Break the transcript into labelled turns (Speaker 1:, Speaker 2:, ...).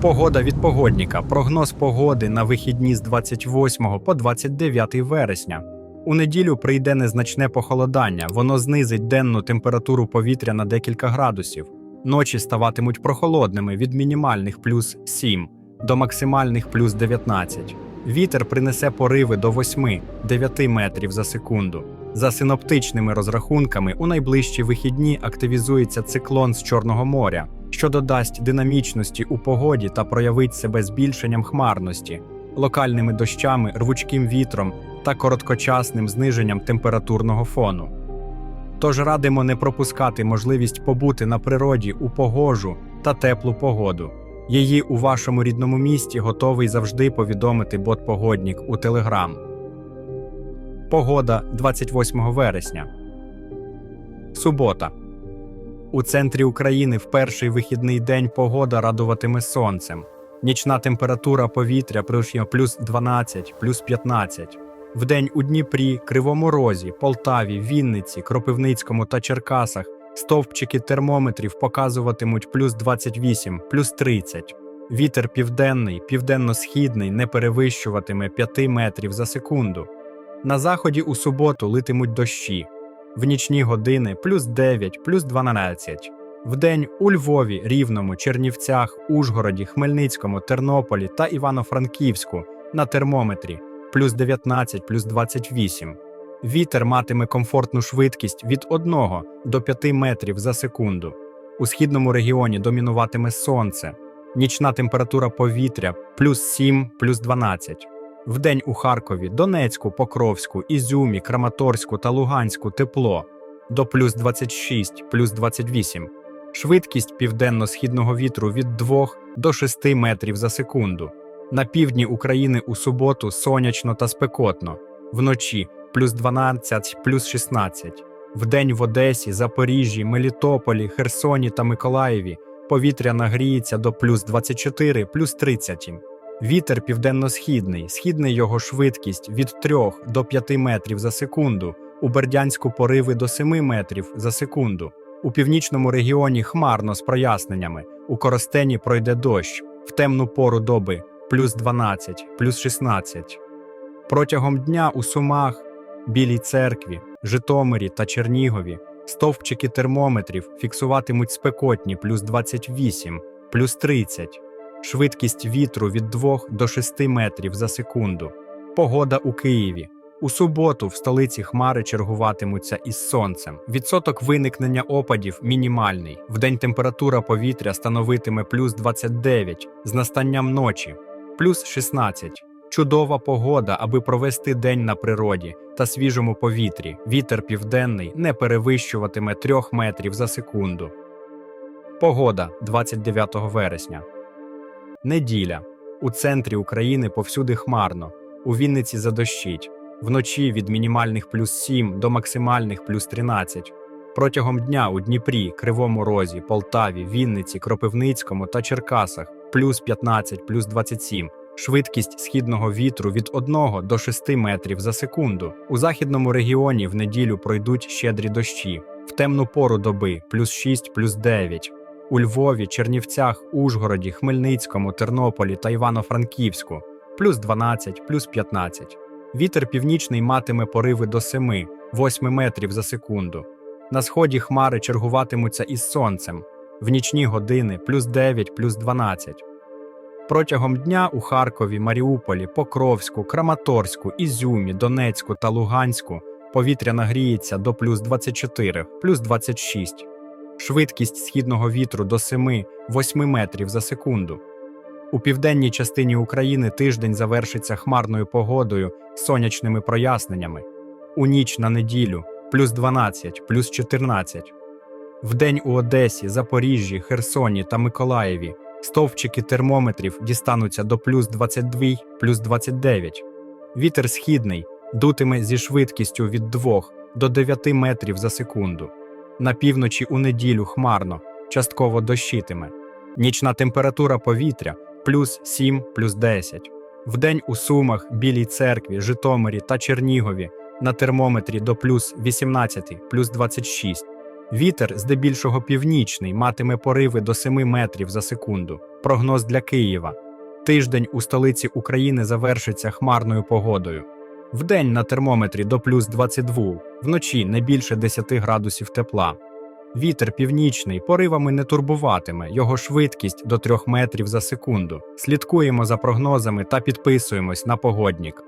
Speaker 1: Погода від погодніка. Прогноз погоди на вихідні з 28 по 29 вересня. У неділю прийде незначне похолодання. Воно знизить денну температуру повітря на декілька градусів. Ночі ставатимуть прохолодними від мінімальних плюс 7 до максимальних плюс 19. Вітер принесе пориви до 8-9 метрів за секунду. За синоптичними розрахунками, у найближчі вихідні активізується циклон з Чорного моря, що додасть динамічності у погоді та проявить себе збільшенням хмарності, локальними дощами, рвучким вітром та короткочасним зниженням температурного фону. Тож радимо не пропускати можливість побути на природі у погожу та теплу погоду. Її у вашому рідному місті готовий завжди повідомити бот-погоднік у Телеграм. Погода 28 вересня. Субота. У центрі України в перший вихідний день погода радуватиме сонцем. Нічна температура повітря плюс плюс 12, плюс 15. Вдень у Дніпрі, Кривому Розі, Полтаві, Вінниці, Кропивницькому та Черкасах стовпчики термометрів показуватимуть плюс 28, плюс 30. Вітер південний, південно-східний не перевищуватиме 5 метрів за секунду. На заході у суботу литимуть дощі. В нічні години плюс 9, плюс 12. Вдень у Львові, Рівному, Чернівцях, Ужгороді, Хмельницькому, Тернополі та Івано-Франківську на термометрі плюс 19, плюс 28. Вітер матиме комфортну швидкість від 1 до 5 метрів за секунду. У східному регіоні домінуватиме сонце. Нічна температура повітря плюс 7, плюс 12. Вдень у Харкові, Донецьку, Покровську, Ізюмі, Краматорську та Луганську тепло до плюс 26, плюс 28. Швидкість південно-східного вітру від 2 до 6 метрів за секунду. На півдні України у суботу сонячно та спекотно, вночі плюс 12, плюс 16. Вдень в Одесі, Запоріжжі, Мелітополі, Херсоні та Миколаєві повітря нагріється до плюс 24, плюс 30. Вітер південно-східний, східний його швидкість від 3 до 5 метрів за секунду, у Бердянську пориви до 7 метрів за секунду. У північному регіоні хмарно з проясненнями. У Коростені пройде дощ в темну пору доби плюс 12, плюс 16. Протягом дня у Сумах, Білій церкві, Житомирі та Чернігові стовпчики термометрів фіксуватимуть спекотні плюс 28, плюс 30. Швидкість вітру від 2 до 6 метрів за секунду. Погода у Києві. У суботу в столиці хмари чергуватимуться із сонцем. Відсоток виникнення опадів мінімальний. Вдень температура повітря становитиме плюс 29 з настанням ночі, плюс 16. Чудова погода, аби провести день на природі та свіжому повітрі. Вітер південний не перевищуватиме 3 метрів за секунду. Погода 29 вересня. Неділя. У центрі України повсюди хмарно. У Вінниці задощить. Вночі від мінімальних плюс 7 до максимальних плюс 13. Протягом дня у Дніпрі, Кривому Розі, Полтаві, Вінниці, Кропивницькому та Черкасах плюс 15, плюс 27. Швидкість східного вітру від 1 до 6 метрів за секунду. У західному регіоні в неділю пройдуть щедрі дощі. В темну пору доби плюс 6, плюс 9. У Львові, Чернівцях, Ужгороді, Хмельницькому, Тернополі та Івано-Франківську плюс 12, плюс 15. Вітер північний матиме пориви до 7-8 метрів за секунду. На сході хмари чергуватимуться із сонцем. В нічні години плюс 9, плюс 12. Протягом дня у Харкові, Маріуполі, Покровську, Краматорську, Ізюмі, Донецьку та Луганську повітря нагріється до плюс 24, плюс 26. Швидкість східного вітру до 7-8 метрів за секунду. У південній частині України тиждень завершиться хмарною погодою сонячними проясненнями. У ніч на неділю плюс 12, плюс 14. Вдень у Одесі, Запоріжжі, Херсоні та Миколаєві стовпчики термометрів дістануться до плюс 22, плюс 29. Вітер східний дутиме зі швидкістю від 2 до 9 метрів за секунду. На півночі у неділю хмарно, частково дощитиме. Нічна температура повітря плюс 7, плюс 10. Вдень у Сумах, Білій церкві, Житомирі та Чернігові на термометрі до плюс 18, плюс 26. Вітер здебільшого північний, матиме пориви до 7 метрів за секунду. Прогноз для Києва. Тиждень у столиці України завершиться хмарною погодою. Вдень на термометрі до плюс 22, вночі не більше 10 градусів тепла. Вітер північний поривами не турбуватиме, його швидкість до 3 метрів за секунду. Слідкуємо за прогнозами та підписуємось на погоднік.